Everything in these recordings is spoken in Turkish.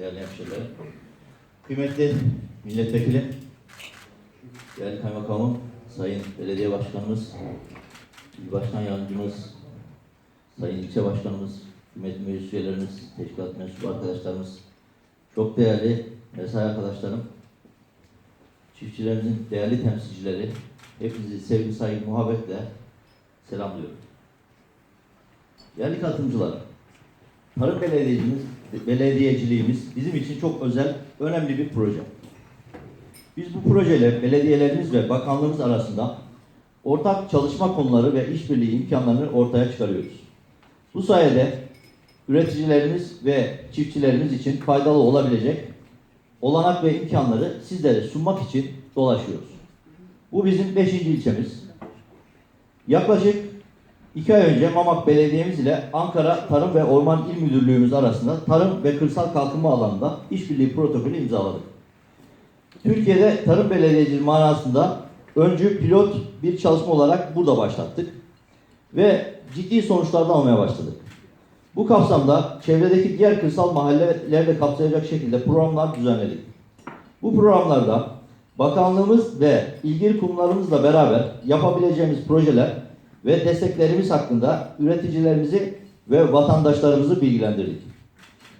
değerli hemşehrilerim. Kıymetli milletvekili, değerli kaymakamım, sayın belediye başkanımız, il başkan yardımcımız, sayın ilçe başkanımız, kıymetli meclis üyelerimiz, teşkilat mensubu arkadaşlarımız, çok değerli mesai arkadaşlarım, çiftçilerimizin değerli temsilcileri, hepinizi sevgi, saygı, muhabbetle selamlıyorum. Değerli katılımcılar, Tarım belediyeciliğimiz, belediyeciliğimiz bizim için çok özel, önemli bir proje. Biz bu projeyle belediyelerimiz ve bakanlığımız arasında ortak çalışma konuları ve işbirliği imkanlarını ortaya çıkarıyoruz. Bu sayede üreticilerimiz ve çiftçilerimiz için faydalı olabilecek olanak ve imkanları sizlere sunmak için dolaşıyoruz. Bu bizim 5. ilçemiz. Yaklaşık iki ay önce Mamak Belediye'miz ile Ankara Tarım ve Orman İl Müdürlüğümüz arasında tarım ve kırsal kalkınma alanında işbirliği protokolü imzaladık. Türkiye'de tarım belediyeciliği manasında öncü pilot bir çalışma olarak burada başlattık ve ciddi sonuçlar da almaya başladık. Bu kapsamda çevredeki diğer kırsal mahalleleri de kapsayacak şekilde programlar düzenledik. Bu programlarda bakanlığımız ve ilgili kurumlarımızla beraber yapabileceğimiz projeler ve desteklerimiz hakkında üreticilerimizi ve vatandaşlarımızı bilgilendirdik.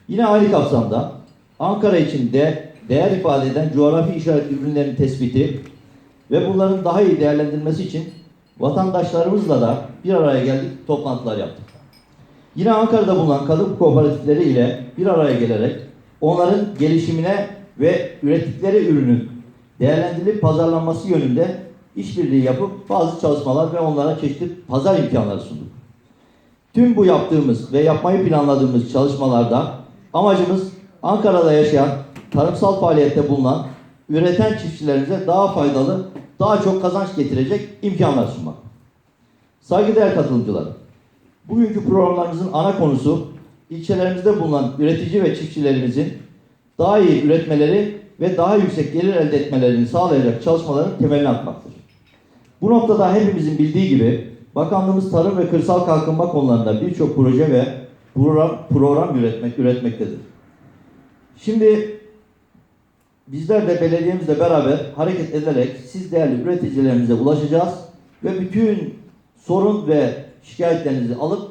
Yine aynı kapsamda Ankara için de değer ifade eden coğrafi işaret ürünlerin tespiti ve bunların daha iyi değerlendirilmesi için vatandaşlarımızla da bir araya geldik, toplantılar yaptık. Yine Ankara'da bulunan kadın kooperatifleri ile bir araya gelerek onların gelişimine ve ürettikleri ürünün değerlendirilip pazarlanması yönünde işbirliği yapıp bazı çalışmalar ve onlara çeşitli pazar imkanları sunduk. Tüm bu yaptığımız ve yapmayı planladığımız çalışmalarda amacımız Ankara'da yaşayan, tarımsal faaliyette bulunan, üreten çiftçilerimize daha faydalı, daha çok kazanç getirecek imkanlar sunmak. Saygıdeğer katılımcılar, bugünkü programlarımızın ana konusu ilçelerimizde bulunan üretici ve çiftçilerimizin daha iyi üretmeleri ve daha yüksek gelir elde etmelerini sağlayacak çalışmaların temelini atmaktır. Bu noktada hepimizin bildiği gibi Bakanlığımız Tarım ve Kırsal Kalkınma konularında birçok proje ve program, program üretmek, üretmektedir. Şimdi bizler de belediyemizle beraber hareket ederek siz değerli üreticilerimize ulaşacağız ve bütün sorun ve şikayetlerinizi alıp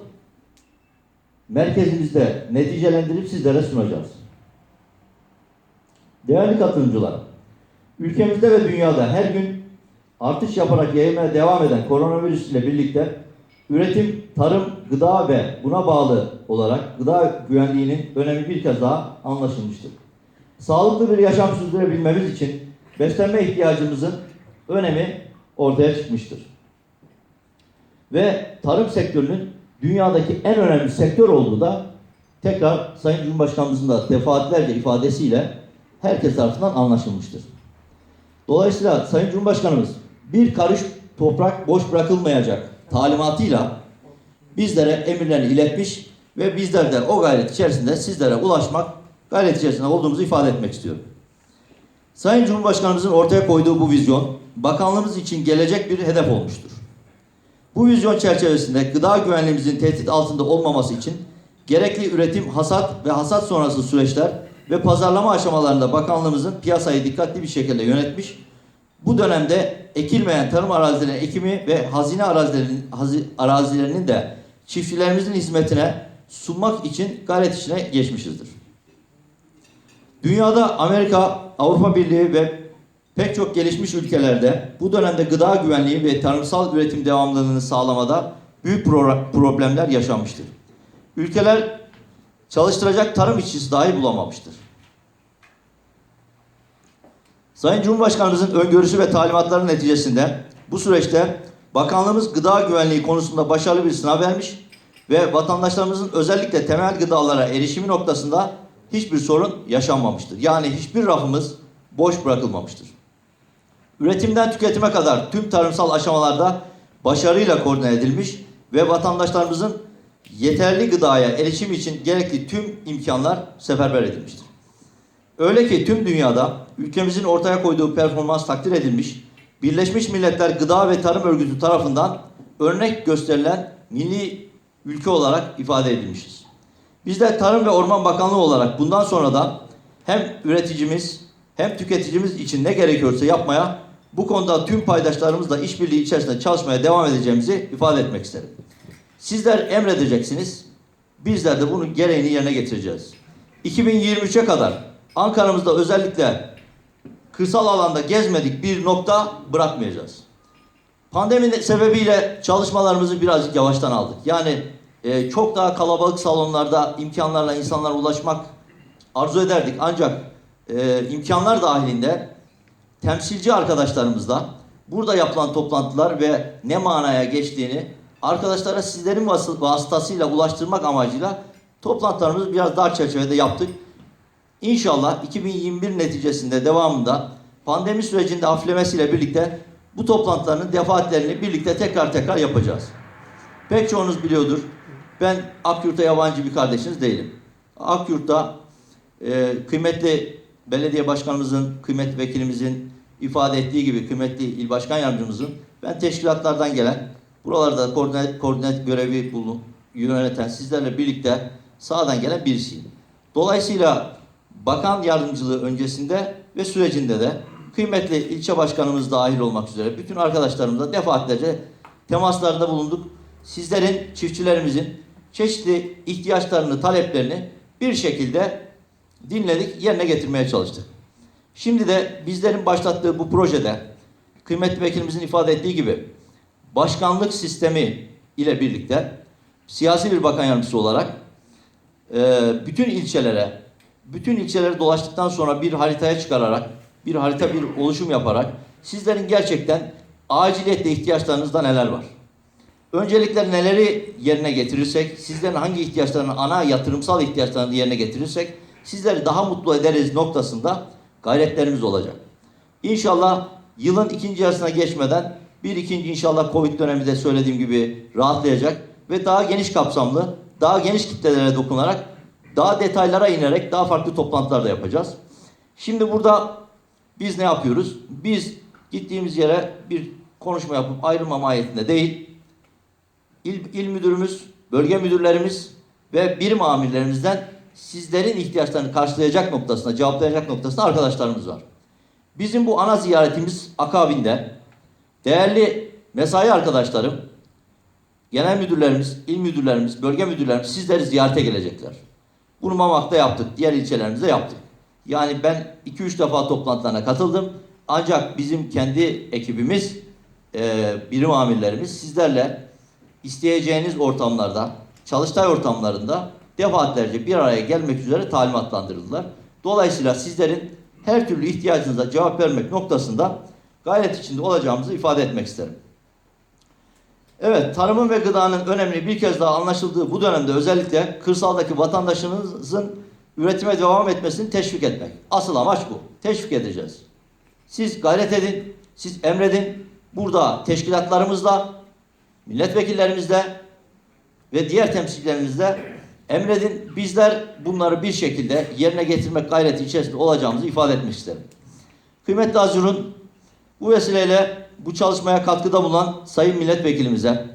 merkezimizde neticelendirip sizlere sunacağız. Değerli katılımcılar, ülkemizde ve dünyada her gün artış yaparak yayılmaya devam eden koronavirüs ile birlikte üretim, tarım, gıda ve buna bağlı olarak gıda güvenliğinin önemi bir kez daha anlaşılmıştır. Sağlıklı bir yaşam sürdürebilmemiz için beslenme ihtiyacımızın önemi ortaya çıkmıştır. Ve tarım sektörünün dünyadaki en önemli sektör olduğu da tekrar Sayın Cumhurbaşkanımızın da defaatlerce ifadesiyle herkes tarafından anlaşılmıştır. Dolayısıyla Sayın Cumhurbaşkanımız bir karış toprak boş bırakılmayacak talimatıyla bizlere emirlerini iletmiş ve bizler de o gayret içerisinde sizlere ulaşmak gayret içerisinde olduğumuzu ifade etmek istiyorum. Sayın Cumhurbaşkanımızın ortaya koyduğu bu vizyon bakanlığımız için gelecek bir hedef olmuştur. Bu vizyon çerçevesinde gıda güvenliğimizin tehdit altında olmaması için gerekli üretim, hasat ve hasat sonrası süreçler ve pazarlama aşamalarında bakanlığımızın piyasayı dikkatli bir şekilde yönetmiş. Bu dönemde ekilmeyen tarım arazilerinin ekimi ve hazine arazilerinin, arazilerinin de çiftçilerimizin hizmetine sunmak için gayret içine geçmişizdir. Dünyada Amerika, Avrupa Birliği ve pek çok gelişmiş ülkelerde bu dönemde gıda güvenliği ve tarımsal üretim devamlılığını sağlamada büyük pro- problemler yaşanmıştır. Ülkeler çalıştıracak tarım işçisi dahi bulamamıştır. Sayın Cumhurbaşkanımızın öngörüsü ve talimatları neticesinde bu süreçte bakanlığımız gıda güvenliği konusunda başarılı bir sınav vermiş ve vatandaşlarımızın özellikle temel gıdalara erişimi noktasında hiçbir sorun yaşanmamıştır. Yani hiçbir rafımız boş bırakılmamıştır. Üretimden tüketime kadar tüm tarımsal aşamalarda başarıyla koordine edilmiş ve vatandaşlarımızın yeterli gıdaya erişim için gerekli tüm imkanlar seferber edilmiştir. Öyle ki tüm dünyada ülkemizin ortaya koyduğu performans takdir edilmiş, Birleşmiş Milletler Gıda ve Tarım Örgütü tarafından örnek gösterilen milli ülke olarak ifade edilmişiz. Biz de Tarım ve Orman Bakanlığı olarak bundan sonra da hem üreticimiz hem tüketicimiz için ne gerekiyorsa yapmaya, bu konuda tüm paydaşlarımızla işbirliği içerisinde çalışmaya devam edeceğimizi ifade etmek isterim. Sizler emredeceksiniz, bizler de bunun gereğini yerine getireceğiz. 2023'e kadar Ankara'mızda özellikle kırsal alanda gezmedik bir nokta bırakmayacağız. Pandemi sebebiyle çalışmalarımızı birazcık yavaştan aldık. Yani e, çok daha kalabalık salonlarda imkanlarla insanlara ulaşmak arzu ederdik. Ancak e, imkanlar dahilinde temsilci arkadaşlarımızla burada yapılan toplantılar ve ne manaya geçtiğini arkadaşlara sizlerin vas- vasıtasıyla ulaştırmak amacıyla toplantılarımızı biraz dar çerçevede yaptık. İnşallah 2021 neticesinde devamında pandemi sürecinde hafiflemesiyle birlikte bu toplantıların defaatlerini birlikte tekrar tekrar yapacağız. Pek çoğunuz biliyordur. Ben Akyurt'a yabancı bir kardeşiniz değilim. Akyurt'ta e, kıymetli belediye başkanımızın, kıymetli vekilimizin ifade ettiği gibi kıymetli il başkan yardımcımızın ben teşkilatlardan gelen, buralarda koordinat, koordinat görevi bulun, yöneten sizlerle birlikte sağdan gelen birisiyim. Dolayısıyla bakan yardımcılığı öncesinde ve sürecinde de kıymetli ilçe başkanımız dahil olmak üzere bütün arkadaşlarımızla defaatlerce temaslarda bulunduk. Sizlerin, çiftçilerimizin çeşitli ihtiyaçlarını, taleplerini bir şekilde dinledik, yerine getirmeye çalıştık. Şimdi de bizlerin başlattığı bu projede kıymetli vekilimizin ifade ettiği gibi başkanlık sistemi ile birlikte siyasi bir bakan yardımcısı olarak e, bütün ilçelere, bütün ilçeleri dolaştıktan sonra bir haritaya çıkararak, bir harita bir oluşum yaparak sizlerin gerçekten aciliyetle ihtiyaçlarınızda neler var? Öncelikle neleri yerine getirirsek, sizlerin hangi ihtiyaçlarını, ana yatırımsal ihtiyaçlarını yerine getirirsek, sizleri daha mutlu ederiz noktasında gayretlerimiz olacak. İnşallah yılın ikinci yarısına geçmeden bir ikinci inşallah Covid döneminde söylediğim gibi rahatlayacak ve daha geniş kapsamlı, daha geniş kitlelere dokunarak, daha detaylara inerek daha farklı toplantılar da yapacağız. Şimdi burada biz ne yapıyoruz? Biz gittiğimiz yere bir konuşma yapıp ayrılma mahiyetinde değil, il, il müdürümüz, bölge müdürlerimiz ve birim amirlerimizden sizlerin ihtiyaçlarını karşılayacak noktasında, cevaplayacak noktasında arkadaşlarımız var. Bizim bu ana ziyaretimiz akabinde değerli mesai arkadaşlarım, genel müdürlerimiz, il müdürlerimiz, bölge müdürlerimiz sizleri ziyarete gelecekler. Bunu Mamak'ta yaptık, diğer ilçelerimizde yaptık. Yani ben 2-3 defa toplantılarına katıldım. Ancak bizim kendi ekibimiz, e, birim amirlerimiz sizlerle isteyeceğiniz ortamlarda, çalıştay ortamlarında defaatlerce bir araya gelmek üzere talimatlandırıldılar. Dolayısıyla sizlerin her türlü ihtiyacınıza cevap vermek noktasında gayret içinde olacağımızı ifade etmek isterim. Evet, tarımın ve gıdanın önemli bir kez daha anlaşıldığı bu dönemde özellikle kırsaldaki vatandaşımızın üretime devam etmesini teşvik etmek. Asıl amaç bu. Teşvik edeceğiz. Siz gayret edin, siz emredin. Burada teşkilatlarımızla, milletvekillerimizle ve diğer temsilcilerimizle emredin. Bizler bunları bir şekilde yerine getirmek gayreti içerisinde olacağımızı ifade etmek isterim. Kıymetli Azur'un bu vesileyle bu çalışmaya katkıda bulunan sayın milletvekilimize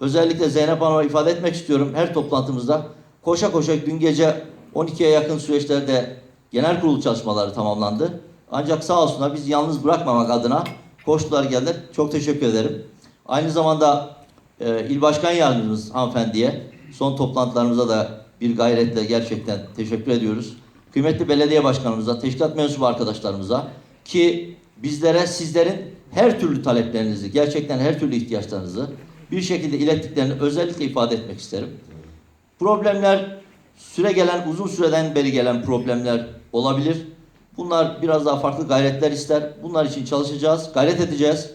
özellikle Zeynep Hanım'a ifade etmek istiyorum. Her toplantımızda koşa koşa dün gece 12'ye yakın süreçlerde genel kurul çalışmaları tamamlandı. Ancak sağ olsunlar biz yalnız bırakmamak adına koştular geldiler. Çok teşekkür ederim. Aynı zamanda e, il başkan yardımcımız hanımefendiye son toplantılarımıza da bir gayretle gerçekten teşekkür ediyoruz. Kıymetli belediye başkanımıza, teşkilat mensubu arkadaşlarımıza ki bizlere sizlerin her türlü taleplerinizi, gerçekten her türlü ihtiyaçlarınızı bir şekilde ilettiklerini özellikle ifade etmek isterim. Problemler süre gelen, uzun süreden beri gelen problemler olabilir. Bunlar biraz daha farklı gayretler ister. Bunlar için çalışacağız, gayret edeceğiz.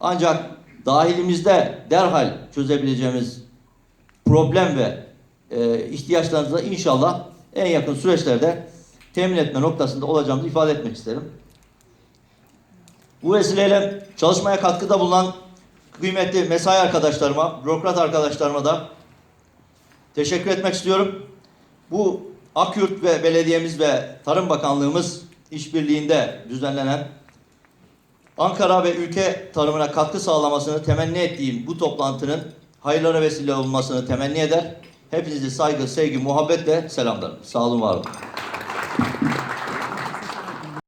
Ancak dahilimizde derhal çözebileceğimiz problem ve e, ihtiyaçlarınızı inşallah en yakın süreçlerde temin etme noktasında olacağımızı ifade etmek isterim. Bu vesileyle çalışmaya katkıda bulunan kıymetli mesai arkadaşlarıma, bürokrat arkadaşlarıma da teşekkür etmek istiyorum. Bu Akyurt ve belediyemiz ve Tarım Bakanlığımız işbirliğinde düzenlenen Ankara ve ülke tarımına katkı sağlamasını temenni ettiğim bu toplantının hayırlara vesile olmasını temenni eder. Hepinizi saygı, sevgi, muhabbetle selamlarım. Sağ olun, var olun.